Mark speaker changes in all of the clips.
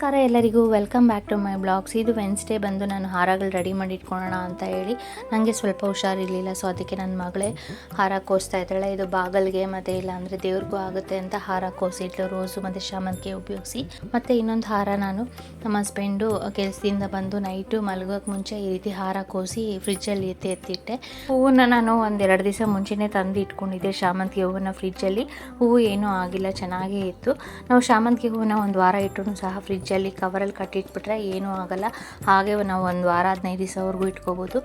Speaker 1: ನಮಸ್ಕಾರ ಎಲ್ಲರಿಗೂ. Welcome back to my blogs ಇದು ವೆನ್ಸ್ಡೇ ಬಂದು ನಾನು ಹಾರಗಳು ರೆಡಿ ಮಾಡಿ ಇಟ್ಕೊಳ್ಳೋಣ ಅಂತ ಹೇಳಿ. ನನಗೆ ಸ್ವಲ್ಪ ಹುಷಾರಿರಲಿಲ್ಲ ಸೊ ಅದಕ್ಕೆ ನನ್ನ ಮಗಳೇ ಹಾರ ಕೋಸ್ತಾ ಇದ್ದಾಳೆ. ಇದು ಬಾಗಲ್ಗೆ ಮತ್ತು ಇಲ್ಲಾಂದರೆ ದೇವ್ರಿಗೂ ಆಗುತ್ತೆ ಅಂತ ಹಾರ ಕೋಸಿಟ್ಲು. ರೋಸು ಮತ್ತು ಶಾಮಂತಿಗೆ ಉಪಯೋಗಿಸಿ. ಮತ್ತು ಇನ್ನೊಂದು ಹಾರ ನಾನು ನಮ್ಮ ಹಸ್ಬೆಂಡು ಕೆಲಸದಿಂದ ಬಂದು ನೈಟು ಮಲಗೋಕೆ ಮುಂಚೆ ಈ ರೀತಿ ಹಾರ ಕೋಸಿ ಫ್ರಿಜ್ಜಲ್ಲಿ ಎತ್ತಿ ಎತ್ತಿಟ್ಟೆ. ಹೂವನ್ನ ನಾನು ಒಂದೆರಡು ದಿವಸ ಮುಂಚೆನೇ ತಂದು ಇಟ್ಕೊಂಡಿದ್ದೆ ಶಾಮಂತಿಗೆ ಹೂವನ್ನ ಫ್ರಿಜ್ಜಲ್ಲಿ ಹೂವು ಏನೂ ಆಗಿಲ್ಲ, ಚೆನ್ನಾಗೇ ಇತ್ತು. ನಾವು ಶಾಮಂತಿಗೆ ಹೂವನ್ನ ಒಂದು ವಾರ ಇಟ್ಟರು ಸಹ ಫ್ರಿಜ್ಜಲ್ಲಿ ಕವರಲ್ಲಿ ಕಟ್ಟಿಟ್ಬಿಟ್ರೆ ಏನೂ ಆಗೋಲ್ಲ. ಹಾಗೆ ನಾವು ಒಂದು ವಾರ, ಹದಿನೈದು ದಿವಸವರೆಗೂ ಇಟ್ಕೋಬೋದು.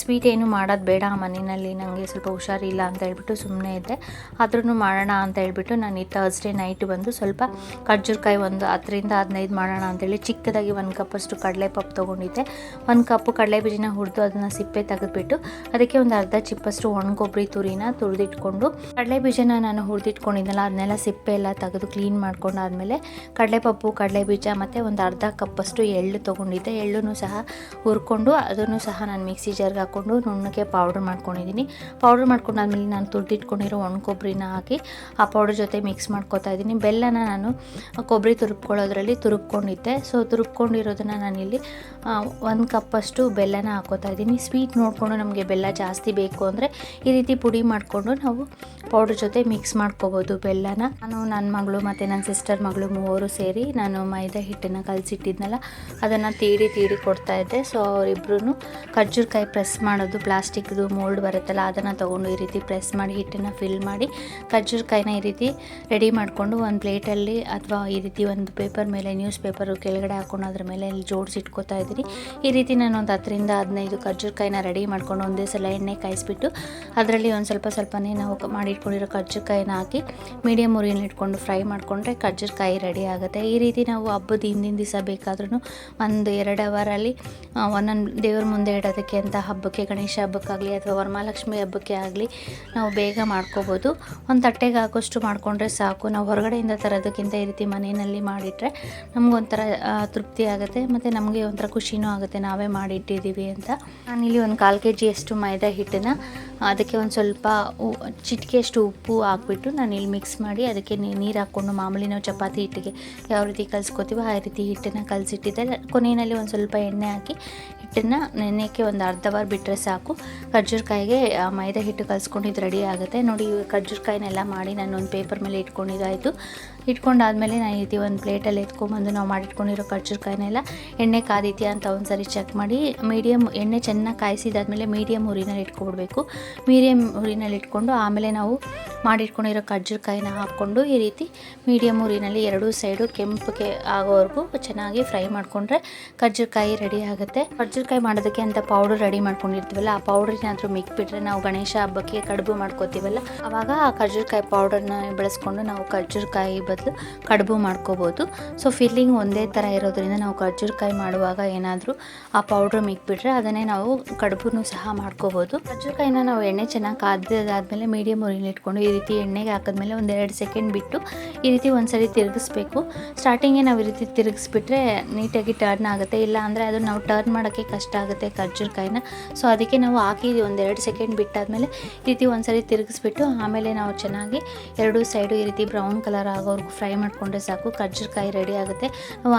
Speaker 1: ಸ್ವೀಟ್ ಏನು ಮಾಡೋದು ಬೇಡ, ಮನೆಯಲ್ಲಿ ನನಗೆ ಸ್ವಲ್ಪ ಹುಷಾರಿಲ್ಲ ಅಂತ ಹೇಳ್ಬಿಟ್ಟು ಸುಮ್ಮನೆ ಇದ್ದೆ. ಆದ್ರೂ ಮಾಡೋಣ ಅಂತ ಹೇಳ್ಬಿಟ್ಟು ನಾನು ಈ ಥರ್ಸ್ಡೇ ನೈಟ್ ಬಂದು ಸ್ವಲ್ಪ ಖರ್ಜೂರಕಾಯಿ ಒಂದು ಹತ್ತರಿಂದ ಹದಿನೈದು ಮಾಡೋಣ ಅಂತೇಳಿ ಚಿಕ್ಕದಾಗಿ ಒಂದು ಕಪ್ಪಷ್ಟು ಕಡಲೆಪಪ್ಪು ತೊಗೊಂಡಿದ್ದೆ. ಒಂದು ಕಪ್ಪು ಕಡಲೆ ಬೀಜನ ಹುರಿದು ಅದನ್ನು ಸಿಪ್ಪೆ ತೆಗೆದುಬಿಟ್ಟು ಅದಕ್ಕೆ ಒಂದು ಅರ್ಧ ಚಿಪ್ಪಷ್ಟು ಒಣಗೊಬ್ಬರಿ ತುರಿನ ತುರಿದಿಟ್ಕೊಂಡು ಕಡಲೆ ಬೀಜನ ನಾನು ಹುರಿದಿಟ್ಕೊಂಡಿದ್ದೆಲ್ಲ ಅದನ್ನೆಲ್ಲ ಸಿಪ್ಪೆ ಎಲ್ಲ ತೆಗೆದು ಕ್ಲೀನ್ ಮಾಡ್ಕೊಂಡಾದ್ಮೇಲೆ ಕಡಲೆಪಪ್ಪು ಕಡಲೆ ಬೀಜ ಮತ್ತು ಒಂದು ಅರ್ಧ ಕಪ್ಪಷ್ಟು ಎಳ್ಳು ತೊಗೊಂಡಿದ್ದೆ. ಎಳ್ಳನ್ನು ಸಹ ಹುರ್ಕೊಂಡು, ಅದನ್ನು ಸಹ ನಾನು ಮಿಕ್ಸಿ ಜಾರ್ಗೆ ಹಾಕ್ಕೊಂಡು ನುಣ್ಣಗೆ ಪೌಡ್ರ್ ಮಾಡ್ಕೊಂಡಿದ್ದೀನಿ ಪೌಡ್ರ್ ಮಾಡ್ಕೊಂಡಾದ್ಮೇಲೆ ನಾನು ತುರಿದಿಟ್ಕೊಂಡಿರೋ ಒಣ ಕೊಬ್ಬರಿನ ಹಾಕಿ ಆ ಪೌಡ್ರ್ ಜೊತೆ ಮಿಕ್ಸ್ ಮಾಡ್ಕೊತಾ ಇದ್ದೀನಿ ಬೆಲ್ಲನ ನಾನು ಕೊಬ್ಬರಿ ತುರುಪ್ಕೊಳ್ಳೋದ್ರಲ್ಲಿ ತುರುಪ್ಕೊಂಡಿದ್ದೆ. ಸೊ ತುರುಪ್ಕೊಂಡಿರೋದನ್ನು ನಾನಿಲ್ಲಿ ಒಂದು ಕಪ್ಪಷ್ಟು ಬೆಲ್ಲನ ಹಾಕೋತಾ ಇದ್ದೀನಿ ಸ್ವೀಟ್ ನೋಡಿಕೊಂಡು ನಮಗೆ ಬೆಲ್ಲ ಜಾಸ್ತಿ ಬೇಕು ಅಂದರೆ ಈ ರೀತಿ ಪುಡಿ ಮಾಡಿಕೊಂಡು ನಾವು ಪೌಡ್ರ್ ಜೊತೆ ಮಿಕ್ಸ್ ಮಾಡ್ಕೋಬೋದು ಬೆಲ್ಲನ. ನಾನು ನನ್ನ ಮಗಳು ಮತ್ತು ನನ್ನ ಸಿಸ್ಟರ್ ಮಗಳು ಮೂವರು ಸೇರಿ ನಾನು ಮೈದಾ ಹಿಟ್ಟನ್ನು ಕಲಸಿಟ್ಟಿದ್ನಲ್ಲ, ಅದನ್ನು ತೀಡಿ ತೀಡಿ ಕೊಡ್ತಾ ಇದ್ದೆ. ಸೊ ಅವರಿಬ್ರು ಖರ್ಜೂರಕಾಯಿ ಪ್ರೆಸ್ ಮಾಡೋದು, ಪ್ಲಾಸ್ಟಿಕ್ದು ಮೋಲ್ಡ್ ಬರುತ್ತಲ್ಲ, ಅದನ್ನು ತೊಗೊಂಡು ಈ ರೀತಿ ಪ್ರೆಸ್ ಮಾಡಿ, ಹಿಟ್ಟನ್ನು ಫಿಲ್ ಮಾಡಿ, ಖರ್ಜೂರಕಾಯಿನ ಈ ರೀತಿ ರೆಡಿ ಮಾಡಿಕೊಂಡು ಒಂದು ಪ್ಲೇಟಲ್ಲಿ ಅಥವಾ ಈ ರೀತಿ ಒಂದು ಪೇಪರ್ ಮೇಲೆ ನ್ಯೂಸ್ ಪೇಪರು ಕೆಳಗಡೆ ಹಾಕೊಂಡು ಅದ್ರ ಮೇಲೆ ಇಲ್ಲಿ ಜೋಡಿಸಿ ಇಟ್ಕೋತಾ ಇದ್ದೀನಿ. ಈ ರೀತಿ ನಾನು ಒಂದು ಹತ್ತರಿಂದ ಹದಿನೈದು ಖರ್ಜೂರಕಾಯಿನ ರೆಡಿ ಮಾಡ್ಕೊಂಡು ಒಂದೇ ಸಲ ಎಣ್ಣೆ ಕಾಯಿಸ್ಬಿಟ್ಟು, ಅದರಲ್ಲಿ ಒಂದು ಸ್ವಲ್ಪ ಸ್ವಲ್ಪನೇ ನಾವು ಮಾಡಿಟ್ಕೊಂಡಿರೋ ಕರ್ಜೂರಕಾಯಿನ ಹಾಕಿ ಮೀಡಿಯಮ್ ಉರಿಯಲ್ಲಿ ಇಟ್ಕೊಂಡು ಫ್ರೈ ಮಾಡಿಕೊಂಡ್ರೆ ಕರ್ಜೂರಕಾಯಿ ರೆಡಿ ಆಗುತ್ತೆ. ಈ ರೀತಿ ನಾವು ಹಬ್ಬದ ಹಿಂದಿನ ದಿವಸ ಬೇಕಾದ್ರೂ ಒಂದು ಎರಡು ಅವರಲ್ಲಿ ಒಂದೊಂದು ದೇವ್ರ ಮುಂದೆ ಇಡೋದಕ್ಕೆ ಅಂತ ಹಬ್ಬಕ್ಕೆ, ಗಣೇಶ ಹಬ್ಬಕ್ಕಾಗಲಿ ಅಥವಾ ವರಮಹಾಲಕ್ಷ್ಮಿ ಹಬ್ಬಕ್ಕೆ ಆಗಲಿ ನಾವು ಬೇಗ ಮಾಡ್ಕೋಬೋದು. ಒಂದು ತಟ್ಟೆಗೆ ಹಾಕೋಷ್ಟು ಮಾಡಿಕೊಂಡ್ರೆ ಸಾಕು. ನಾವು ಹೊರಗಡೆಯಿಂದ ತರೋದಕ್ಕಿಂತ ಈ ರೀತಿ ಮನೆಯಲ್ಲಿ ಮಾಡಿಟ್ರೆ ನಮಗೊಂಥರ ತೃಪ್ತಿ ಆಗುತ್ತೆ ಮತ್ತು ನಮಗೆ ಒಂಥರ ಖುಷಿನೂ ಆಗುತ್ತೆ. ನಾವೇ ಮಾಡಿಟ್ಟಿದ್ದೀವಿ ಅಂತ. ನಾನಿಲ್ಲಿ ಒಂದು ಕಾಲು ಕೆ ಜಿಯಷ್ಟು ಮೈದಾ ಹಿಟ್ಟನ್ನು, ಅದಕ್ಕೆ ಒಂದು ಸ್ವಲ್ಪ ಚಿಟಿಕೆಯಷ್ಟು ಉಪ್ಪು ಹಾಕ್ಬಿಟ್ಟು ನಾನು ಇಲ್ಲಿ ಮಿಕ್ಸ್ ಮಾಡಿ ಅದಕ್ಕೆ ನೀರು ಹಾಕ್ಕೊಂಡು ಮಾಮೂಲಿ ನಾವು ಚಪಾತಿ ಹಿಟ್ಟಿಗೆ ಯಾವ ರೀತಿ ಕಲಿಸ್ಕೋತೀವೋ ಆ ರೀತಿ ಹಿಟ್ಟನ್ನು ಕಲಸಿಟ್ಟಿದ್ದೆ. ಕೊನೆಯಲ್ಲಿ ಒಂದು ಸ್ವಲ್ಪ ಎಣ್ಣೆ ಹಾಕಿ ಹಿಟ್ಟನ್ನು ನೆನೆಯೋಕ್ಕೆ ಒಂದು ಅರ್ಧ ಅವರ್ ಬಿಟ್ಟರೆ ಸಾಕು. ಖರ್ಜೂರಕಾಯಿಗೆ ಮೈದಾ ಹಿಟ್ಟು ಕಲಿಸ್ಕೊಂಡಿದ್ದು ರೆಡಿ ಆಗುತ್ತೆ. ನೋಡಿ ಖರ್ಜೂರಕಾಯಿನೆಲ್ಲ ಮಾಡಿ ನಾನು ಒಂದು ಪೇಪರ್ ಮೇಲೆ ಇಟ್ಕೊಂಡಿದ್ದಾಯಿತು. ಇಟ್ಕೊಂಡಾದ್ಮೇಲೆ ನಾನು ಈ ರೀತಿ ಒಂದು ಪ್ಲೇಟಲ್ಲಿ ಎತ್ಕೊಂಬಂದು ನಾವು ಮಾಡಿಟ್ಕೊಂಡಿರೋ ಖರ್ಜೂರಕಾಯಿನೆಲ್ಲ ಎಣ್ಣೆ ಕಾದಿದೆಯಾ ಅಂತ ಒಂದು ಸರಿ ಚೆಕ್ ಮಾಡಿ ಮೀಡಿಯಮ್ ಎಣ್ಣೆ ಚೆನ್ನಾಗಿ ಕಾಯಿಸಿದಾದ್ಮೇಲೆ ಮೀಡಿಯಮ್ ಹುರಿನಲ್ಲಿ ಇಟ್ಕೊಬಿಡ್ಬೇಕು. ಮೀಡಿಯಮ್ ಹುರಿನಲ್ಲಿ ಇಟ್ಕೊಂಡು ಆಮೇಲೆ ನಾವು ಮಾಡಿಟ್ಕೊಂಡಿರೋ ಖರ್ಜೂರಕಾಯಿನ ಹಾಕ್ಕೊಂಡು ಈ ರೀತಿ ಮೀಡಿಯಮ್ ಹುರಿನಲ್ಲಿ ಎರಡೂ ಸೈಡು ಕೆಂಪಗೆ ಆಗೋವರೆಗೂ ಚೆನ್ನಾಗಿ ಫ್ರೈ ಮಾಡಿಕೊಂಡ್ರೆ ಕರ್ಜಿಕಾಯಿ ರೆಡಿ ಆಗುತ್ತೆ. ಕರ್ಜಿಕಾಯಿ ಮಾಡೋದಕ್ಕೆ ಅಂತ ಪೌಡರ್ ರೆಡಿ ಮಾಡ್ಕೊಂಡಿರ್ತೀವಲ್ಲ, ಆ ಪೌಡರ್ ಏನಾದರೂ ಮಿಕ್ಬಿಟ್ರೆ ನಾವು ಗಣೇಶ ಹಬ್ಬಕ್ಕೆ ಕಡುಬು ಮಾಡ್ಕೋತೀವಲ್ಲ ಆವಾಗ ಆ ಕರ್ಜಿಕಾಯಿ ಪೌಡರ್ನ ಬಳಸ್ಕೊಂಡು ನಾವು ಖರ್ಜೂರಕಾಯಿ ಬದಲು ಕಡುಬು ಮಾಡ್ಕೋಬೋದು. ಸೊ ಫಿಲ್ಲಿಂಗ್ ಒಂದೇ ಥರ ಇರೋದ್ರಿಂದ ನಾವು ಖರ್ಜೂರಕಾಯಿ ಮಾಡುವಾಗ ಏನಾದರೂ ಆ ಪೌಡ್ರ್ ಮಿಕ್ಬಿಟ್ರೆ ಅದನ್ನೇ ನಾವು ಕಡುಬು ಸಹ ಮಾಡ್ಕೋಬೋದು. ಖರ್ಜೂರಕಾಯಿನ ನಾವು ಎಣ್ಣೆ ಚೆನ್ನಾಗಿ ಕಾದಿದ್ದಾದಮೇಲೆ ಮೀಡಿಯಮ್ ಉರಿಲಿ ಇಟ್ಕೊಂಡು ಈ ರೀತಿ ಎಣ್ಣೆಗೆ ಹಾಕಿದ್ಮೇಲೆ ಒಂದು ಎರಡು ಸೆಕೆಂಡ್ ಬಿಟ್ಟು ಈ ರೀತಿ ಒಂದ್ಸರಿ ತಿರುಗಿಸ್ಬೇಕು. ಸ್ಟಾರ್ಟಿಂಗೇ ನಾವು ಈ ರೀತಿ ತಿರುಗಿಸ್ಬಿಟ್ರೆ ನೀಟಾಗಿ ಟರ್ನ್ ಆಗುತ್ತೆ. ಇಲ್ಲ ಅಂದರೆ ಅದು ನಾವು ಟರ್ನ್ ಮಾಡೋಕ್ಕೆ ಕಷ್ಟ ಆಗುತ್ತೆ ಖರ್ಜೂರಕಾಯಿನ. ಸೊ ಅದಕ್ಕೆ ನಾವು ಹಾಕಿ ಒಂದೆರಡು ಸೆಕೆಂಡ್ ಬಿಟ್ಟಾದಮೇಲೆ ಈ ರೀತಿ ಒಂದ್ಸರಿ ತಿರುಗಿಸ್ಬಿಟ್ಟು ಆಮೇಲೆ ನಾವು ಚೆನ್ನಾಗಿ ಎರಡೂ ಸೈಡು ಈ ರೀತಿ ಬ್ರೌನ್ ಕಲರ್ ಆಗೋವರೆಗೂ ಫ್ರೈ ಮಾಡಿಕೊಂಡ್ರೆ ಸಾಕು ಖರ್ಜೂರಕಾಯಿ ರೆಡಿ ಆಗುತ್ತೆ.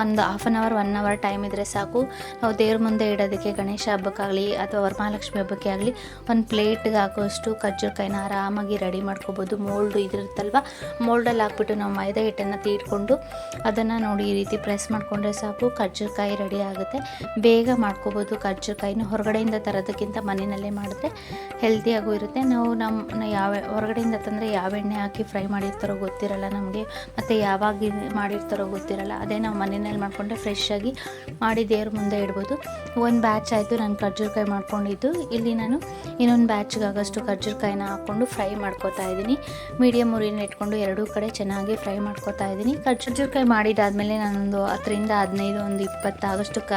Speaker 1: ಒಂದು half an hour one hour time ಇದ್ದರೆ ಸಾಕು. ನಾವು ದೇವ್ರ ಮುಂದೆ ಇಡೋದಕ್ಕೆ ಗಣೇಶ ಹಬ್ಬಕ್ಕಾಗಲಿ ಅಥವಾ ವರಮಹಾಲಕ್ಷ್ಮಿ ಹಬ್ಬಕ್ಕೆ ಆಗಲಿ ಒಂದು ಪ್ಲೇಟ್ಗೆ ಹಾಕೋಷ್ಟು ಖರ್ಜೂರಕಾಯಿನ ಆರಾಮಾಗಿ ರೆಡಿ ಮಾಡ್ಕೋಬೋದು. ಮೋಲ್ಡ್ ಇದಿರುತ್ತಲ್ವ? ಮೋಲ್ಡಲ್ಲಿ ಹಾಕ್ಬಿಟ್ಟು ನಾವು ಮೈದಾ ಹಿಟ್ಟನ್ನು ತೀಡ್ಕೊಂಡು ಅದನ್ನು ನೋಡಿ ಈ ರೀತಿ ಪ್ರೆಸ್ ಮಾಡಿಕೊಂಡ್ರೆ ಸಾಕು ಖರ್ಜೂರಕಾಯಿ ರೆಡಿ ಆಗುತ್ತೆ. ಬೇಗ ಮಾಡ್ಕೋಬೋದು ಖರ್ಜೂರಕಾಯಿನ ಹೊರಗಡೆಯಿಂದ ತರೋದಕ್ಕಿಂತ ಮನೆಯಲ್ಲೇ ಮಾಡಿದ್ರೆ ಹೆಲ್ದಿಯಾಗೂ ಇರುತ್ತೆ. ನಾವು ನಮ್ಮ ಯಾವ, ಹೊರಗಡೆಯಿಂದ ತಂದರೆ ಯಾವ ಎಣ್ಣೆ ಹಾಕಿ ಫ್ರೈ ಮಾಡಿರ್ತಾರೋ ಗೊತ್ತಿರಲ್ಲ ನಮಗೆ. ಮತ್ತು ಯಾವಾಗ ಮಾಡಿರ್ತಾರೋ ಗೊತ್ತಿರಲ್ಲ, ಅದೇ ನಾವು ಮನೆಯಲ್ಲಿ ಮಾಡಿಕೊಂಡ್ರೆ ಫ್ರೆಶ್ ಆಗಿ ಮಾಡಿ ದೇವ್ರ ಮುಂದೆ ಇಡ್ಬೋದು. ಒಂದು ಬ್ಯಾಚ್ ಆಯಿತು ನಾನು ಖರ್ಜೂರಕಾಯಿ ಮಾಡ್ಕೊಂಡಿದ್ದು. ಇಲ್ಲಿ ನಾನು ಇನ್ನೊಂದು ಬ್ಯಾಚ್ಗೆ ಆಗೋಷ್ಟು ಖರ್ಜೂರಕಾಯಿನ ಹಾಕ್ಕೊಂಡು ಫ್ರೈ ಮಾಡ್ಕೊತಾ ಇದ್ದೀನಿ. ಮೀಡಿಯಮ್ ಉರಿನ ಇಟ್ಕೊಂಡು ಎರಡೂ ಕಡೆ ಚೆನ್ನಾಗಿ ಫ್ರೈ ಮಾಡ್ಕೊತಾ ಇದ್ದೀನಿ. ಖರ್ಜೂರಕಾಯಿ ಮಾಡಿದಾದ್ಮೇಲೆ ನಾನೊಂದು ಹತ್ತರಿಂದ ಹದಿನೈದು, ಒಂದು ಇಪ್ಪತ್ತಾಗಷ್ಟು ಕ,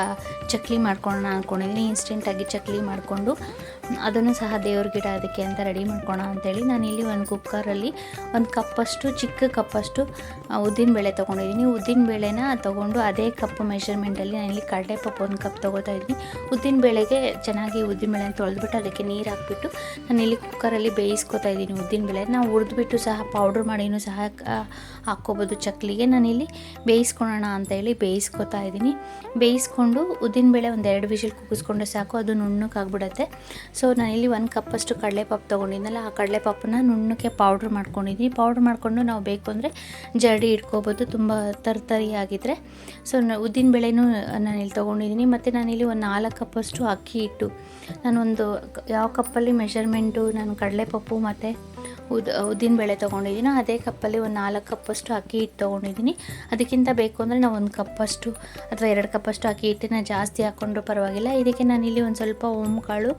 Speaker 1: ಚಕ್ಲಿ ಮಾಡ್ಕೊಳ್ಳೋಣ ಅಂದ್ಕೊಂಡಿದ್ದೀನಿ ಇನ್ಸ್ಟೆಂಟಾಗಿ ಚಕ್ಲಿ ಮಾಡಿಕೊಂಡು ಅದನ್ನು ಸಹ ದೇವ್ರ ಗಿಡ ಅದಕ್ಕೆ ಅಂತ ರೆಡಿ ಮಾಡ್ಕೋಣ ಅಂತೇಳಿ ಇಲ್ಲಿ ಒಂದು ಕುಕ್ಕರಲ್ಲಿ ಒಂದು ಕಪ್ಪಷ್ಟು, ಚಿಕ್ಕ ಕಪ್ಪಷ್ಟು ಉದ್ದಿನಬೇಳೆ ತೊಗೊಂಡಿದ್ದೀನಿ. ಉದ್ದಿನಬೇಳೆನ ತೊಗೊಂಡು ಅದೇ ಕಪ್ ಮೆಷರ್ಮೆಂಟಲ್ಲಿ ನಾನಿಲ್ಲಿ ಕಡಲೆಪಪ್ಪು ಒಂದು ಕಪ್ ತೊಗೋತಾ ಇದ್ದೀನಿ. ಉದ್ದಿನಬೇಳೆಗೆ ಚೆನ್ನಾಗಿ ಉದ್ದಿನಬೇಳೆನ ತೊಳೆದ್ಬಿಟ್ಟು ಅದಕ್ಕೆ ನೀರು ಹಾಕ್ಬಿಟ್ಟು ಇಲ್ಲಿ ಕುಕ್ಕರಲ್ಲಿ ಬೇಯಿಸ್ಕೊತಾ ಇದ್ದೀನಿ ಉದ್ದಿನಬೇಳೆ ನಾವು ಹುರಿದ್ಬಿಟ್ಟು ಸಹ ಪೌಡ್ರ್ ಮಾಡಿನೂ ಸಹ ಹಾಕ್ಕೋಬೋದು ಚಕ್ಲಿಗೆ. ನಾನಿಲ್ಲಿ ಬೇಯಿಸ್ಕೊಳ್ಳೋಣ ಅಂತ ಹೇಳಿ ಬೇಯಿಸ್ಕೊತಾ ಇದ್ದೀನಿ. ಬೇಯಿಸ್ಕೊಂಡು ಉದ್ದಿನಬೇಳೆ ಒಂದು ಎರಡು ವಿಷಲ್ ಕುಗ್ಗಿಸ್ಕೊಂಡ್ರೆ ಸಾಕು, ಅದು ನುಣ್ಣಕ್ಕಾಗ್ಬಿಡತ್ತೆ ಸೊ ನಾನಿಲ್ಲಿ ಒಂದು ಕಪ್ಪಷ್ಟು ಕಡಲೆಪಾಪ್ ತೊಗೊಂಡಿದ್ದೆನಲ್ಲ ಆ ಕಡಲೆಪಾಪನ್ನ ನುಣ್ಣಕ್ಕೆ ಪೌಡ್ರ್ ಮಾಡ್ಕೊಂಡಿದ್ದೀನಿ. ಪೌಡ್ರ್ ಮಾಡಿಕೊಂಡು ನಾವು ಬೇಕು ಅಂದರೆ ಜರಡಿ ಇಟ್ಕೋಬೋದು, ತುಂಬ ತರ್ತರಿಯಾಗಿದ್ದರೆ ಸೊ ಉದ್ದಿನ ಬೇಳೆನೂ ನಾನಿಲ್ಲಿ ತೊಗೊಂಡಿದ್ದೀನಿ. ಮತ್ತು ನಾನಿಲ್ಲಿ ಒಂದು ನಾಲ್ಕು ಕಪ್ಪಷ್ಟು ಅಕ್ಕಿ ಹಿಟ್ಟು. ನಾನೊಂದು ಯಾವ ಕಪ್ಪಲ್ಲಿ ಮೆಷರ್ಮೆಂಟು ನಾನು ಕಡಲೆಪಪ್ಪು ಮತ್ತು ಉದ್ ಉದ್ದಿನಬೇಳೆ ತೊಗೊಂಡಿದ್ದೀನಿ. ಅದೇ ಕಪ್ಪಲ್ಲಿ ಒಂದು ನಾಲ್ಕು ಕಪ್ಪಷ್ಟು ಅಕ್ಕಿ ಹಿಟ್ಟು ತೊಗೊಂಡಿದ್ದೀನಿ. ಅದಕ್ಕಿಂತ ಬೇಕು ಅಂದರೆ ನಾವು ಒಂದು ಕಪ್ಪಷ್ಟು ಅಥವಾ ಎರಡು ಕಪ್ಪಷ್ಟು ಅಕ್ಕಿ ಹಿಟ್ಟನ್ನ ಜಾಸ್ತಿ ಹಾಕ್ಕೊಂಡ್ರೂ ಪರವಾಗಿಲ್ಲ. ಇದಕ್ಕೆ ನಾನಿಲ್ಲಿ ಒಂದು ಸ್ವಲ್ಪ ಓಮ್ ಕಾಳು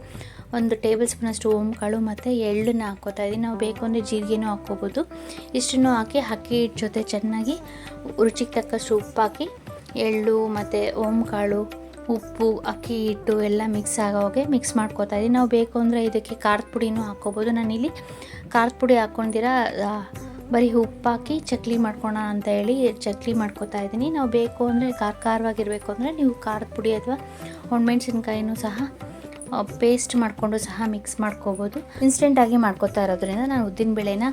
Speaker 1: ಒಂದು ಟೇಬಲ್ ಸ್ಪೂನಷ್ಟು ಓಮ್ ಕಾಳು ಮತ್ತು ಎಳ್ಳನ್ನು ಹಾಕ್ಕೋತಾ ಇದ್ದೀನಿ. ನಾವು ಬೇಕು ಅಂದರೆ ಜೀರಿಗೆನೂ ಹಾಕ್ಕೋಬೋದು. ಇಷ್ಟನ್ನು ಹಾಕಿ ಅಕ್ಕಿ ಹಿಟ್ಟು ಜೊತೆ ಚೆನ್ನಾಗಿ ರುಚಿಗೆ ತಕ್ಕಷ್ಟು ಉಪ್ಪು ಹಾಕಿ, ಎಳ್ಳು ಮತ್ತು ಓಮ್ ಕಾಳು ಉಪ್ಪು, ಅಕ್ಕಿ ಹಿಟ್ಟು ಎಲ್ಲ ಮಿಕ್ಸ್ ಆಗೋಗೆ ಮಿಕ್ಸ್ ಮಾಡ್ಕೋತಾ ಇದ್ದೀನಿ. ನಾವು ಬೇಕು ಅಂದರೆ ಇದಕ್ಕೆ ಖಾರದ ಪುಡಿನೂ ಹಾಕ್ಕೋಬೋದು. ನಾನಿಲ್ಲಿ ಖಾರದ ಪುಡಿ ಹಾಕ್ಕೊಂಡಿರ ಬರೀ ಹಾಕಿ ಚಕ್ಲಿ ಮಾಡ್ಕೊಳ ಅಂತ ಹೇಳಿ ಚಕ್ಲಿ ಮಾಡ್ಕೋತಾ ಇದ್ದೀನಿ. ನಾವು ಬೇಕು ಅಂದರೆ ಖಾರ ಖಾರವಾಗಿರಬೇಕು ಅಂದರೆ ನೀವು ಖಾರದ ಪುಡಿ ಅಥವಾ ಒಣಮೆಣ್ಸಿನ್ಕಾಯಿನೂ ಸಹ ಪೇಸ್ಟ್ ಮಾಡಿಕೊಂಡು ಸಹ ಮಿಕ್ಸ್ ಮಾಡ್ಕೋಬೋದು. ಇನ್ಸ್ಟೆಂಟಾಗಿ ಮಾಡ್ಕೋತಾ ಇರೋದ್ರಿಂದ ನಾನು ಉದ್ದಿನ ಬೇಳೆನ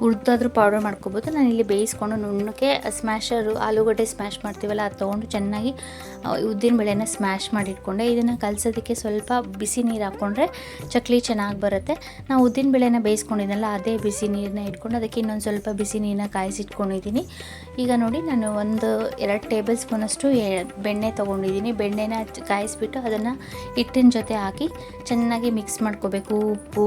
Speaker 1: ಹುರಿದಾದ್ರೂ ಪೌಡರ್ ಮಾಡ್ಕೋಬೋದು. ನಾನು ಇಲ್ಲಿ ಬೇಯಿಸ್ಕೊಂಡು ನುಣ್ಣಕ್ಕೆ ಸ್ಮ್ಯಾಶರು ಆಲೂಗಡ್ಡೆ ಸ್ಮ್ಯಾಶ್ ಮಾಡ್ತೀವಲ್ಲ ಅದು ತೊಗೊಂಡು ಚೆನ್ನಾಗಿ ಉದ್ದಿನ ಬೇಳೆನ ಸ್ಮ್ಯಾಶ್ ಮಾಡಿಟ್ಕೊಂಡೆ. ಇದನ್ನು ಕಲಸೋದಕ್ಕೆ ಸ್ವಲ್ಪ ಬಿಸಿ ನೀರು ಹಾಕ್ಕೊಂಡ್ರೆ ಚಕ್ಲಿ ಚೆನ್ನಾಗಿ ಬರುತ್ತೆ. ನಾವು ಉದ್ದಿನ ಬೇಳೆನ ಬೇಯಿಸ್ಕೊಂಡಿದ್ದಲ್ಲ ಅದೇ ಬಿಸಿ ನೀರನ್ನ ಇಟ್ಕೊಂಡು ಅದಕ್ಕೆ ಇನ್ನೊಂದು ಸ್ವಲ್ಪ ಬಿಸಿ ನೀರನ್ನ ಕಾಯಿಸಿಟ್ಕೊಂಡಿದ್ದೀನಿ ಈಗ ನೋಡಿ ನಾನು ಒಂದು ಎರಡು ಟೇಬಲ್ ಸ್ಪೂನಷ್ಟು ಬೆಣ್ಣೆ ತೊಗೊಂಡಿದ್ದೀನಿ ಬೆಣ್ಣೆನ ಕಾಯಿಸ್ಬಿಟ್ಟು ಅದನ್ನು ಹಿಟ್ಟಿನ ಜೊತೆ ಹಾಕಿ ಚೆನ್ನಾಗಿ ಮಿಕ್ಸ್ ಮಾಡ್ಕೋಬೇಕು, ಉಪ್ಪು,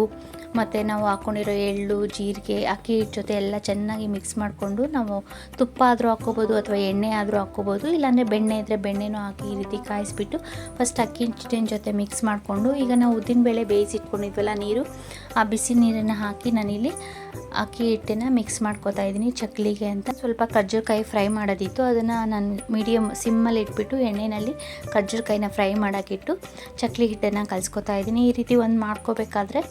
Speaker 1: ಮತ್ತು ನಾವು ಹಾಕ್ಕೊಂಡಿರೋ ಎಳ್ಳು, ಜೀರಿಗೆ, ಅಕ್ಕಿ ಹಿಟ್ಟು ಜೊತೆ ಎಲ್ಲ ಚೆನ್ನಾಗಿ ಮಿಕ್ಸ್ ಮಾಡಿಕೊಂಡು ನಾವು ತುಪ್ಪ ಆದರೂ ಹಾಕ್ಕೋಬೋದು ಅಥವಾ ಎಣ್ಣೆ ಆದರೂ ಹಾಕ್ಕೋಬೋದು. ಇಲ್ಲಾಂದರೆ ಬೆಣ್ಣೆ ಇದ್ದರೆ ಬೆಣ್ಣೆನೂ ಹಾಕಿ ಈ ರೀತಿ ಕಾಯಿಸ್ಬಿಟ್ಟು ಫಸ್ಟ್ ಅಕ್ಕಿ ಹಿಟ್ಟಿನ ಜೊತೆ ಮಿಕ್ಸ್ ಮಾಡಿಕೊಂಡು ಈಗ ನಾವು ಉದ್ದಿನಬೇಳೆ ಬೇಯಿಸಿಟ್ಕೊಂಡಿದ್ವಲ್ಲ ನೀರು, ಆ ಬಿಸಿ ನೀರನ್ನು ಹಾಕಿ ನಾನಿಲ್ಲಿ ಅಕ್ಕಿ ಹಿಟ್ಟನ್ನು ಮಿಕ್ಸ್ ಮಾಡ್ಕೋತಾ ಇದ್ದೀನಿ, ಚಕ್ಲಿಗೆ ಅಂತ. ಸ್ವಲ್ಪ ಕಜ್ಜುಕಾಯಿ ಫ್ರೈ ಮಾಡೋದಿತ್ತು. ಅದನ್ನು ನಾನು ಮೀಡಿಯಮ್ ಸಿಮ್ಮಲ್ಲಿ ಇಟ್ಬಿಟ್ಟು ಎಣ್ಣೆಯಲ್ಲಿ ಕಜ್ಜುಕಾಯಿನ ಫ್ರೈ ಮಾಡೋಕ್ಕಿಟ್ಟು ಚಕ್ಲಿ ಹಿಟ್ಟನ್ನು ಕಲಿಸ್ಕೊತಾ ಇದ್ದೀನಿ. ಈ ರೀತಿ ಒಂದು ಮಾಡ್ಕೋಬೇಕಾದ್ರೆ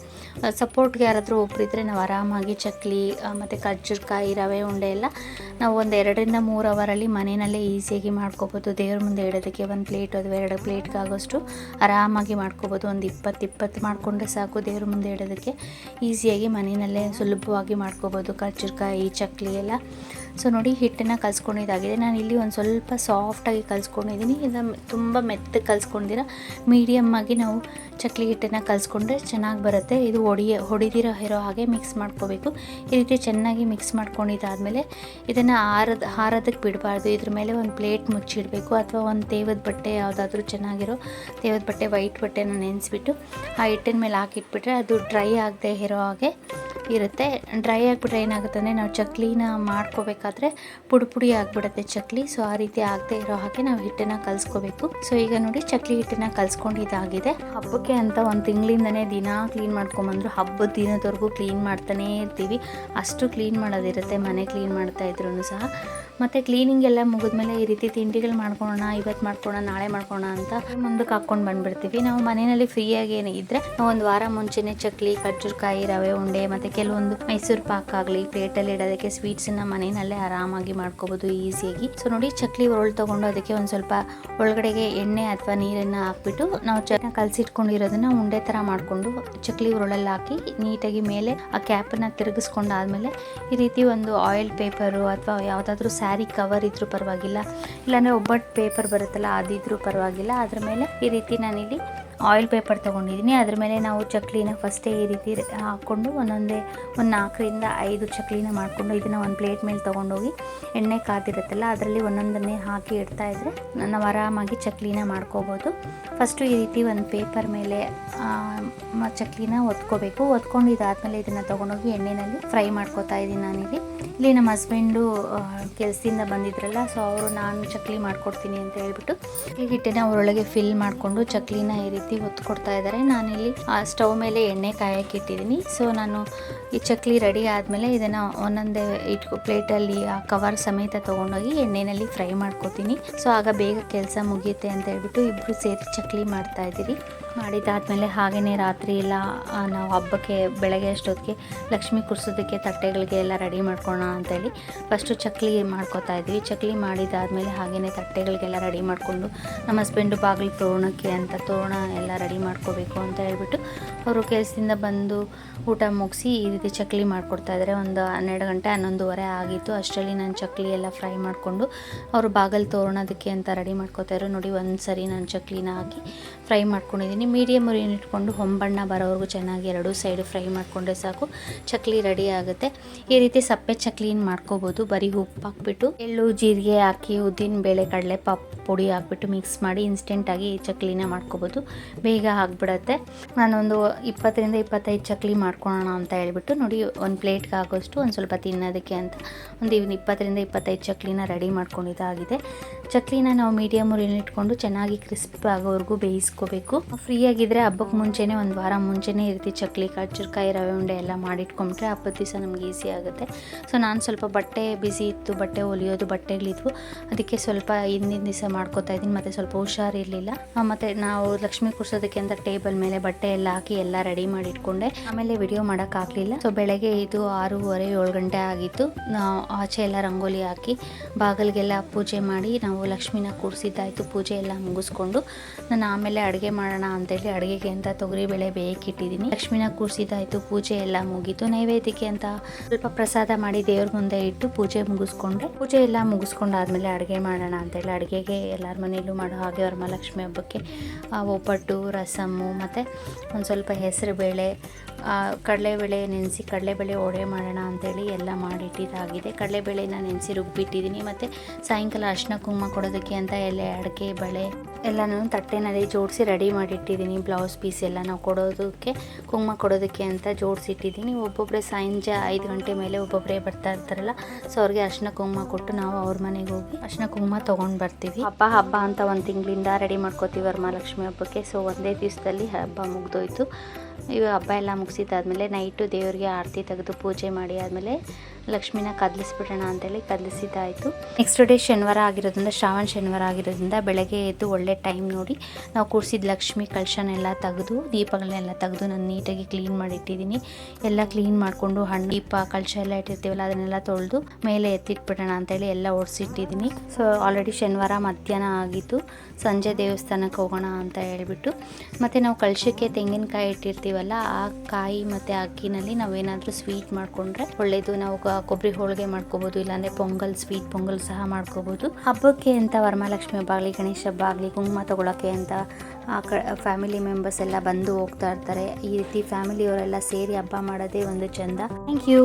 Speaker 1: ಸಪೋರ್ಟ್ಗೆ ಯಾರಾದರೂ ಒಬ್ಬರಿದ್ದರೆ ನಾವು ಆರಾಮಾಗಿ ಚಕ್ಲಿ ಮತ್ತು ಕಜ್ಜುಕಾಯಿ ರವೆ, ಉಂಡೆ ಎಲ್ಲ ನಾವು ಒಂದು ಎರಡರಿಂದ ಮೂರು ಅವರಲ್ಲಿ ಮನೆಯಲ್ಲೇ ಈಸಿಯಾಗಿ ಮಾಡ್ಕೋಬೋದು. ದೇವ್ರ ಮುಂದೆ ಇಡೋದಕ್ಕೆ ಒಂದು ಪ್ಲೇಟ್ ಅಥವಾ ಎರಡು ಪ್ಲೇಟ್ಗಾಗೋಷ್ಟು ಆರಾಮಾಗಿ ಮಾಡ್ಕೋಬೋದು. ಒಂದು ಇಪ್ಪತ್ತು ಇಪ್ಪತ್ತು ಮಾಡಿಕೊಂಡ್ರೆ ಸಾಕು. ದೇವ್ರ ಮುಂದೆ ಇಡೋದಕ್ಕೆ ಈಸಿಯಾಗಿ ಮನೆಯಲ್ಲೇ ಸುಲಭವಾಗಿ ಮಾಡ್ಕೋಬೋದು ಕರ್ಜುರ್ಕಾಯಿ ಚಕ್ಲಿ ಎಲ್ಲ. ಸೊ ನೋಡಿ ಹಿಟ್ಟನ್ನು ಕಲಿಸ್ಕೊಂಡಿದ್ದಾಗಿದೆ. ನಾನು ಇಲ್ಲಿ ಒಂದು ಸ್ವಲ್ಪ ಸಾಫ್ಟಾಗಿ ಕಲಿಸ್ಕೊಂಡಿದ್ದೀನಿ. ಇದನ್ನು ತುಂಬ ಮೆತ್ತಗೆ ಕಲಿಸ್ಕೊಂಡಿರ ಮೀಡಿಯಮ್ ಆಗಿ ನಾವು ಚಕ್ಲಿ ಹಿಟ್ಟನ್ನು ಕಲಿಸ್ಕೊಂಡ್ರೆ ಚೆನ್ನಾಗಿ ಬರುತ್ತೆ. ಇದು ಹೊಡಿಯ ಹೊಡಿದಿರೋ ಇರೋ ಹಾಗೆ ಮಿಕ್ಸ್ ಮಾಡ್ಕೋಬೇಕು. ಈ ರೀತಿ ಚೆನ್ನಾಗಿ ಮಿಕ್ಸ್ ಮಾಡ್ಕೊಂಡಿದ್ದಾದಮೇಲೆ ಇದನ್ನು ಹಾರದ ಹಾರೋದಕ್ಕೆ ಬಿಡಬಾರ್ದು. ಇದ್ರ ಮೇಲೆ ಒಂದು ಪ್ಲೇಟ್ ಮುಚ್ಚಿಡಬೇಕು. ಅಥವಾ ಒಂದು ತೇವದ ಬಟ್ಟೆ ಯಾವುದಾದ್ರೂ ಚೆನ್ನಾಗಿರೋ ತೇವದ ಬಟ್ಟೆ ವೈಟ್ ಬಟ್ಟೆನ ನೆನೆಸ್ಬಿಟ್ಟು ಆ ಹಿಟ್ಟಿನ ಮೇಲೆ ಹಾಕಿಟ್ಬಿಟ್ರೆ ಅದು ಡ್ರೈ ಆಗದೆ ಇರೋ ಹಾಗೆ ಇರುತ್ತೆ. ಡ್ರೈ ಆಗಿಬಿಟ್ರೆ ಏನಾಗುತ್ತೆ ಅಂದರೆ ನಾವು ಚಕ್ಲಿನ ಮಾಡ್ಕೋಬೇಕಾದ್ರೆ ಪುಡಿ ಪುಡಿ ಆಗಿಬಿಡುತ್ತೆ ಚಕ್ಲಿ. ಸೊ ಆ ರೀತಿ ಆಗದೆ ಇರೋ ಹಾಗೆ ನಾವು ಹಿಟ್ಟನ್ನು ಕಲಿಸ್ಕೋಬೇಕು. ಸೊ ಈಗ ನೋಡಿ ಚಕ್ಲಿ ಹಿಟ್ಟನ್ನು ಕಲಿಸ್ಕೊಂಡಿದ್ದಾಗಿದೆ ಹಬ್ಬಕ್ಕೆ ಅಂತ ಒಂದು ತಿಂಗಳಿಂದನೇ ದಿನ ಕ್ಲೀನ್ ಮಾಡ್ಕೊಂಬಂದ್ರು ಹಬ್ಬದ ದಿನದವರೆಗೂ ಕ್ಲೀನ್ ಮಾಡ್ತಾನೇ ಇರ್ತೀವಿ. ಅಷ್ಟು ಕ್ಲೀನ್ ಮಾಡೋದಿರುತ್ತೆ, ಮನೆ ಕ್ಲೀನ್ ಮಾಡ್ತಾ ಇದ್ರು ಸಹ. ಮತ್ತು ಕ್ಲೀನಿಂಗ್ ಎಲ್ಲ ಮುಗಿದ್ಮೇಲೆ ಈ ರೀತಿ ತಿಂಡಿಗಳು ಮಾಡ್ಕೊಳೋಣ ಇವತ್ತು ಮಾಡ್ಕೊಳೋಣ, ನಾಳೆ ಮಾಡ್ಕೊಳೋಣ ಅಂತ ಮುಂದಕ್ಕೆ ಹಾಕ್ಕೊಂಡು ಬಂದ್ಬಿಡ್ತೀವಿ. ನಾವು ಮನೆಯಲ್ಲಿ ಫ್ರೀಯಾಗಿ ಏನು ಇದ್ದರೆ ನಾವು ಒಂದು ವಾರ ಮುಂಚೆನೇ ಚಕ್ಲಿ ಕಾಯಿ ರವೆ ಉಂಡೆ ಮತ್ತೆ ಕೆಲವೊಂದು ಮೈಸೂರು ಪಾಕ್ ಆಗಲಿ ಪ್ಲೇಟಲ್ಲಿ ಇಡೋದಕ್ಕೆ ಸ್ವೀಟ್ಸನ್ನ ಮನೆಯಲ್ಲೇ ಆರಾಮಾಗಿ ಮಾಡ್ಕೋಬೋದು ಈಸಿಯಾಗಿ ಸೊ ನೋಡಿ ಚಕ್ಲಿ ಒರಳು ತೊಗೊಂಡು ಅದಕ್ಕೆ ಒಂದು ಸ್ವಲ್ಪ ಒಳಗಡೆಗೆ ಎಣ್ಣೆ ಅಥವಾ ನೀರನ್ನು ಹಾಕ್ಬಿಟ್ಟು ನಾವು ಚೆನ್ನಾಗಿ ಕಲಸಿಟ್ಕೊಂಡಿರೋದನ್ನ ಉಂಡೆ ಥರ ಮಾಡಿಕೊಂಡು ಚಕ್ಲಿ ಉರುಳಲ್ಲಿ ಹಾಕಿ ನೀಟಾಗಿ ಮೇಲೆ ಆ ಕ್ಯಾಪನ್ನು ತಿರುಗಿಸ್ಕೊಂಡಾದ್ಮೇಲೆ ಈ ರೀತಿ ಒಂದು ಆಯಿಲ್ ಪೇಪರು ಅಥವಾ ಯಾವುದಾದ್ರೂ ಸ್ಯಾರಿ ಕವರ್ ಇದ್ರೂ ಪರವಾಗಿಲ್ಲ. ಇಲ್ಲಾಂದರೆ ಒಬ್ಬಟ್ಟು ಪೇಪರ್ ಬರುತ್ತಲ್ಲ, ಅದಿದ್ರೂ ಪರವಾಗಿಲ್ಲ. ಅದ್ರ ಮೇಲೆ ಈ ರೀತಿ ನಾನಿಲ್ಲಿ ಆಯಿಲ್ ಪೇಪರ್ ತೊಗೊಂಡಿದ್ದೀನಿ. ಅದ್ರ ಮೇಲೆ ನಾವು ಚಕ್ಲಿನ ಫಸ್ಟೇ ಈ ರೀತಿ ಹಾಕ್ಕೊಂಡು ಒಂದೊಂದೇ ಒಂದು ನಾಲ್ಕರಿಂದ ಐದು ಚಕ್ಲಿನ ಮಾಡಿಕೊಂಡು ಇದನ್ನು ಒಂದು ಪ್ಲೇಟ್ ಮೇಲೆ ತೊಗೊಂಡೋಗಿ ಎಣ್ಣೆ ಕಾದಿರುತ್ತಲ್ಲ, ಅದರಲ್ಲಿ ಒಂದೊಂದನ್ನೇ ಹಾಕಿ ಇಡ್ತಾ ಇದ್ದರೆ ನಾವು ಆರಾಮಾಗಿ ಚಕ್ಲಿನ ಮಾಡ್ಕೋಬೋದು. ಫಸ್ಟು ಈ ರೀತಿ ಒಂದು ಪೇಪರ್ ಮೇಲೆ ಚಕ್ಲಿನ ಒತ್ಕೋಬೇಕು. ಒತ್ಕೊಂಡಿದ್ದಾದ್ಮೇಲೆ ಇದನ್ನು ತೊಗೊಂಡೋಗಿ ಎಣ್ಣೆಯಲ್ಲಿ ಫ್ರೈ ಮಾಡ್ಕೋತಾ ಇದ್ದೀನಿ ನಾನಿಲ್ಲಿ. ಇಲ್ಲಿ ನಮ್ಮ ಹಸ್ಬೆಂಡು ಕೆಲಸದಿಂದ ಬಂದಿದ್ರಲ್ಲ ಸೊ ಅವರು ನಾನು ಚಕ್ಲಿ ಮಾಡ್ಕೊಡ್ತೀನಿ ಅಂತ ಹೇಳ್ಬಿಟ್ಟು ಈ ಹಿಟ್ಟನ್ನ ಅವರೊಳಗೆ ಫಿಲ್ ಮಾಡಿಕೊಂಡು ಚಕ್ಲಿನ ಈ ರೀತಿ ಒತ್ಕೊಡ್ತಾ ಇದ್ದಾರೆ. ನಾನಿಲ್ಲಿ ಸ್ಟವ್ ಮೇಲೆ ಎಣ್ಣೆ ಕಾಯಕ್ಕೆ ಇಟ್ಟಿದ್ದೀನಿ. ಸೊ ನಾನು ಈ ಚಕ್ಲಿ ರೆಡಿ ಆದಮೇಲೆ ಇದನ್ನು ಒಂದೊಂದೇ ಇಟ್ಕೊ, ಪ್ಲೇಟಲ್ಲಿ ಆ ಕವರ್ ಸಮೇತ ತೊಗೊಂಡೋಗಿ ಎಣ್ಣೆಯಲ್ಲಿ ಫ್ರೈ ಮಾಡ್ಕೋತೀನಿ. ಸೊ ಆಗ ಬೇಗ ಕೆಲಸ ಮುಗಿಯುತ್ತೆ ಅಂತ ಹೇಳ್ಬಿಟ್ಟು ಇಬ್ಬರು ಸೇರಿ ಚಕ್ಲಿ ಮಾಡ್ತಾ ಇದ್ದೀರಿ. ಮಾಡಿದ್ದಾದಮೇಲೆ ಹಾಗೆಯೇ ರಾತ್ರಿ ಎಲ್ಲ ನಾವು ಹಬ್ಬಕ್ಕೆ, ಬೆಳಗ್ಗೆ ಅಷ್ಟೊತ್ತಿಗೆ ಲಕ್ಷ್ಮಿ ಕುರ್ಸೋದಕ್ಕೆ, ತಟ್ಟೆಗಳಿಗೆ ಎಲ್ಲ ರೆಡಿ ಮಾಡ್ಕೊಳ್ಳೋಣ ಅಂತೇಳಿ ಫಸ್ಟು ಚಕ್ಲಿ ಮಾಡ್ಕೊತಾ ಇದ್ವಿ. ಚಕ್ಲಿ ಮಾಡಿದ್ದಾದಮೇಲೆ ಹಾಗೆಯೇ ತಟ್ಟೆಗಳಿಗೆಲ್ಲ ರೆಡಿ ಮಾಡಿಕೊಂಡು ನಮ್ಮ ಹಸ್ಬೆಂಡು ಬಾಗಿಲು ತೋರಣಕ್ಕೆ ಅಂತ ತೋರಣ ಎಲ್ಲ ರೆಡಿ ಮಾಡ್ಕೋಬೇಕು ಅಂತ ಹೇಳ್ಬಿಟ್ಟು ಅವರು ಕೆಲಸದಿಂದ ಬಂದು ಊಟ ಮುಗಿಸಿ ಈ ರೀತಿ ಚಕ್ಲಿ ಮಾಡಿಕೊಡ್ತಾ ಇದ್ದಾರೆ. ಒಂದು ಹನ್ನೆರಡು ಗಂಟೆ, ಹನ್ನೊಂದುವರೆ ಆಗಿತ್ತು. ಅಷ್ಟರಲ್ಲಿ ನಾನು ಚಕ್ಲಿ ಎಲ್ಲ ಫ್ರೈ ಮಾಡಿಕೊಂಡು ಅವರು ಬಾಗಿಲು ತೋರಣದಕ್ಕೆ ಅಂತ ರೆಡಿ ಮಾಡ್ಕೋತಾ ನೋಡಿ ಒಂದು ಸರಿ ನಾನು ಚಕ್ಲಿನ ಹಾಕಿ ಫ್ರೈ ಮಾಡ್ಕೊಂಡಿದ್ದೀನಿ. ಮೀಡಿಯಮ್ ಉರಿನ ಇಟ್ಕೊಂಡು ಹೊಂಬಣ್ಣ ಬರೋವರೆಗೂ ಚೆನ್ನಾಗಿ ಎರಡೂ ಸೈಡು ಫ್ರೈ ಮಾಡಿಕೊಂಡ್ರೆ ಸಾಕು. ಚಕ್ಲಿ ರೆಡಿ ಆಗುತ್ತೆ. ಈ ರೀತಿ ಸಪ್ಪೆ ಚಕ್ಲಿನ ಮಾಡ್ಕೋಬೋದು. ಬರೀ ಉಪ್ಪು ಹಾಕ್ಬಿಟ್ಟು ಎಳ್ಳು, ಜೀರಿಗೆ ಹಾಕಿ, ಉದ್ದಿನ ಬೇಳೆ ಕಡಲೆ ಪಾಪ್ ಪುಡಿ ಹಾಕ್ಬಿಟ್ಟು ಮಿಕ್ಸ್ ಮಾಡಿ ಇನ್ಸ್ಟೆಂಟಾಗಿ ಈ ಚಕ್ಲಿನ ಮಾಡ್ಕೋಬೋದು. ಬೇಗ ಆಗಿಬಿಡತ್ತೆ. ನಾನೊಂದು ಇಪ್ಪತ್ತರಿಂದ ಇಪ್ಪತ್ತೈದು ಚಕ್ಲಿ ಮಾಡ್ಕೊಳ್ಳೋಣ ಅಂತ ಹೇಳ್ಬಿಟ್ಟು ನೋಡಿ, ಒಂದು ಪ್ಲೇಟ್ಗೆ ಆಗೋಷ್ಟು ಒಂದು ಸ್ವಲ್ಪ ತಿನ್ನೋದಕ್ಕೆ ಅಂತ ಒಂದು ಇವ್ನ ಇಪ್ಪತ್ತರಿಂದ ಇಪ್ಪತ್ತೈದು ಚಕ್ಲಿನ ರೆಡಿ ಮಾಡ್ಕೊಂಡಿದ್ದಾಗಿದೆ ಚಕ್ಲಿನ ನಾವು ಮೀಡಿಯಮ್ ಉರಿನ ಇಟ್ಕೊಂಡು ಚೆನ್ನಾಗಿ ಕ್ರಿಸ್ಪ್ ಆಗೋವರೆಗೂ ಬೇಯಿಸ್ಕೋಬೇಕು. ಫ್ರೀ ಆಗಿದ್ರೆ ಹಬ್ಬಕ್ಕೆ ಮುಂಚೆನೇ ಒಂದು ವಾರ ಮುಂಚೆನೇ ರೀತಿ ಚಕ್ಲಿ ಕಾಚುರ್ಕಾಯಿ ರವೆ ಉಂಡೆ ಎಲ್ಲ ಮಾಡಿಟ್ಕೊಂಬಿಟ್ರೆ ಹಬ್ಬದ ದಿವಸ ನಮ್ಗೆ ಈಸಿ ಆಗುತ್ತೆ. ಸೊ ನಾನು ಸ್ವಲ್ಪ ಬಟ್ಟೆ ಬಿಸಿ ಇತ್ತು, ಬಟ್ಟೆ ಹೊಲಿಯೋದು ಬಟ್ಟೆಗಳಿದ್ವು ಅದಕ್ಕೆ ಸ್ವಲ್ಪ ಹಿಂದಿನ ದಿವಸ ಮಾಡ್ಕೋತಾ ಇದ್ದೀನಿ, ಮತ್ತು ಸ್ವಲ್ಪ ಹುಷಾರಿರಲಿಲ್ಲ ಮತ್ತು ನಾವು ಲಕ್ಷ್ಮಿ ಕೂರ್ಸೋದಕ್ಕೆ ಅಂತ ಟೇಬಲ್ ಮೇಲೆ ಬಟ್ಟೆ ಎಲ್ಲ ಹಾಕಿ ಎಲ್ಲ ರೆಡಿ ಮಾಡಿ ಇಟ್ಕೊಂಡೆ ಆಮೇಲೆ ವಿಡಿಯೋ ಮಾಡೋಕ್ಕಾಗಲಿಲ್ಲ ಸೊ ಬೆಳಗ್ಗೆ ಇದು ಆರೂವರೆ, ಏಳು ಗಂಟೆ ಆಗಿತ್ತು. ಆಚೆ ಎಲ್ಲ ರಂಗೋಲಿ ಹಾಕಿ ಬಾಗಿಲಿಗೆಲ್ಲ ಪೂಜೆ ಮಾಡಿ ನಾವು ಲಕ್ಷ್ಮಿನ ಕೂರಿಸಿದ್ದಾಯಿತು. ಪೂಜೆ ಎಲ್ಲ ಮುಗಿಸ್ಕೊಂಡು. ನಾನು ಆಮೇಲೆ ಅಡುಗೆ ಮಾಡೋಣ ಅಂತೇಳಿ ಅಡುಗೆಗೆ ಅಂತ ತೊಗರಿಬೇಳೆ ಬೇಯಕ್ಕಿಟ್ಟಿದ್ದೀನಿ ಲಕ್ಷ್ಮಿನ ಕೂರಿಸಿದ್ದಾಯಿತು, ಪೂಜೆ ಎಲ್ಲ ಮುಗೀತು. ನೈವೇದ್ಯಕ್ಕೆ ಅಂತ ಸ್ವಲ್ಪ ಪ್ರಸಾದ ಮಾಡಿ ದೇವ್ರ ಮುಂದೆ ಇಟ್ಟು ಪೂಜೆ ಮುಗಿಸ್ಕೊಂಡೆ ಪೂಜೆ ಎಲ್ಲ ಮುಗಿಸ್ಕೊಂಡಾದ್ಮೇಲೆ ಅಡುಗೆ ಮಾಡೋಣ ಅಂತೇಳಿ ಅಡುಗೆಗೆ ಎಲ್ಲರ ಮನೆಯಲ್ಲೂ ಮಾಡೋ ಹಾಗೆ ವರಮಹಾಲಕ್ಷ್ಮಿ ಹಬ್ಬಕ್ಕೆ ಒಬ್ಬಟ್ಟು, ರಸಮ್ಮು, ಮತ್ತು ಒಂದು ಸ್ವಲ್ಪ ಹೆಸರು ಬೇಳೆ ಕಡಲೆಬೇಳೆ ನೆನೆಸಿ ಕಡಲೆಬೇಳೆ ಒಡೆ ಮಾಡೋಣ ಅಂತೇಳಿ ಎಲ್ಲ ಮಾಡಿಟ್ಟಿದ್ದಾಗಿದೆ. ಕಡಲೆಬೇಳೆನ ನೆನೆಸಿ ರುಬ್ಬಿಟ್ಟಿದ್ದೀನಿ. ಮತ್ತು ಸಾಯಂಕಾಲ ಅರ್ಶಿನ ಕುಂಕುಮ ಕೊಡೋದಕ್ಕೆ ಅಂತ ಎಲೆ, ಅಡಿಕೆ, ಬಳೆ ಎಲ್ಲನೂ ತಟ್ಟೆನಲ್ಲಿ ಜೋಡಿಸಿ ರೆಡಿ ಮಾಡಿಟ್ಟಿದ್ದೀನಿ. ಬ್ಲೌಸ್ ಪೀಸ್ ಎಲ್ಲ ನಾವು ಕೊಡೋದಕ್ಕೆ, ಕುಂಕುಮ ಕೊಡೋದಕ್ಕೆ ಅಂತ ಜೋಡಿಸಿಟ್ಟಿದ್ದೀನಿ. ಒಬ್ಬೊಬ್ಬರೇ ಸಂಜೆ ಐದು ಗಂಟೆ ಮೇಲೆ ಒಬ್ಬೊಬ್ಬರೇ ಬರ್ತಾ ಇರ್ತಾರಲ್ಲ, ಸೊ ಅವ್ರಿಗೆ ಅರ್ಶಿನ ಕುಂಕುಮ ಕೊಟ್ಟು ನಾವು ಅವ್ರ ಮನೆಗೆ ಹೋಗಿ ಅರ್ಶಿನ ಕುಂಕುಮ ತೊಗೊಂಡು ಬರ್ತೀವಿ. ಹಬ್ಬ ಹಬ್ಬ ಅಂತ ಒಂದು ತಿಂಗಳಿಂದ ರೆಡಿ ಮಾಡ್ಕೋತೀವಿ ವರಮಹಾಲಕ್ಷ್ಮಿ ಹಬ್ಬಕ್ಕೆ. ಸೊ ಒಂದೇ ದಿವಸದಲ್ಲಿ ಹಬ್ಬ ಮುಗ್ದೋಯ್ತು. ಇವು ಹಬ್ಬ ಎಲ್ಲ ಮುಗಿಸಿದ್ದಾದ್ಮೇಲೆ ನೈಟು ದೇವರಿಗೆ ಆರತಿ ತೆಗೆದು ಪೂಜೆ ಮಾಡಿ ಆದಮೇಲೆ ಲಕ್ಷ್ಮಿನ ಕದಲಿಸ್ಬಿಡೋಣ ಅಂತೇಳಿ ಕದಲಿಸಿದ್ದಾಯಿತು. ನೆಕ್ಸ್ಟ್ ಡೇ ಶನಿವಾರ ಆಗಿರೋದ್ರಿಂದ, ಶ್ರಾವಣ ಶನಿವಾರ ಆಗಿರೋದ್ರಿಂದ ಬೆಳಗ್ಗೆ ಎದ್ದು ಒಳ್ಳೆ ಟೈಮ್ ನೋಡಿ ನಾವು ಕೂರಿಸಿದ ಲಕ್ಷ್ಮಿ ಕಳಶನೆಲ್ಲ ತೆಗೆದು, ದೀಪಗಳನ್ನೆಲ್ಲ ತೆಗೆದು ನಾನು ನೀಟಾಗಿ ಕ್ಲೀನ್ ಮಾಡಿಟ್ಟಿದ್ದೀನಿ. ಎಲ್ಲ ಕ್ಲೀನ್ ಮಾಡಿಕೊಂಡು ಹಣ್ಣು, ದೀಪ, ಕಳಶ ಎಲ್ಲ ಇಟ್ಟಿರ್ತೀವಲ್ಲ, ಅದನ್ನೆಲ್ಲ ತೊಳೆದು ಮೇಲೆ ಎತ್ತಿಟ್ಬಿಡೋಣ ಅಂತೇಳಿ ಎಲ್ಲ ಓಡಿಸಿಟ್ಟಿದ್ದೀನಿ ಸೊ ಆಲ್ರೆಡಿ ಶನಿವಾರ ಮಧ್ಯಾಹ್ನ ಆಗಿತ್ತು. ಸಂಜೆ ದೇವಸ್ಥಾನಕ್ಕೆ ಹೋಗೋಣ ಅಂತ ಹೇಳಿಬಿಟ್ಟು. ಮತ್ತು ನಾವು ಕಳಶಕ್ಕೆ ತೆಂಗಿನಕಾಯಿ ಇಟ್ಟಿರ್ತೀವಲ್ಲ, ಆ ಕಾಯಿ ಮತ್ತು ಅಕ್ಕಿನಲ್ಲಿ ನಾವೇನಾದರೂ ಸ್ವೀಟ್ ಮಾಡಿಕೊಂಡ್ರೆ ಒಳ್ಳೆಯದು ನಾವು ಕೊಬ್ಬರಿ ಹೋಳಿಗೆ ಮಾಡ್ಕೋಬಹುದು ಇಲ್ಲಾಂದ್ರೆ ಪೊಂಗಲ್ ಸ್ವೀಟ್ ಪೊಂಗಲ್ ಸಹ ಮಾಡ್ಕೋಬಹುದು ಹಬ್ಬಕ್ಕೆ ಅಂತ ವರಮಹಾಲಕ್ಷ್ಮಿ ಹಬ್ಬ ಆಗಲಿ, ಗಣೇಶ ಹಬ್ಬ ಆಗಲಿ, ಕುಂಕುಮ ತೊಗೊಳಕ್ಕೆ ಅಂತ ಆ ಕ ಫ್ಯಾಮಿಲಿ ಮೆಂಬರ್ಸ್ ಎಲ್ಲ ಬಂದು ಹೋಗ್ತಾ ಇರ್ತಾರೆ. ಈ ರೀತಿ ಫ್ಯಾಮಿಲಿಯವರೆಲ್ಲ ಸೇರಿ ಹಬ್ಬ ಮಾಡೋದೇ ಒಂದು ಚಂದ. Thank you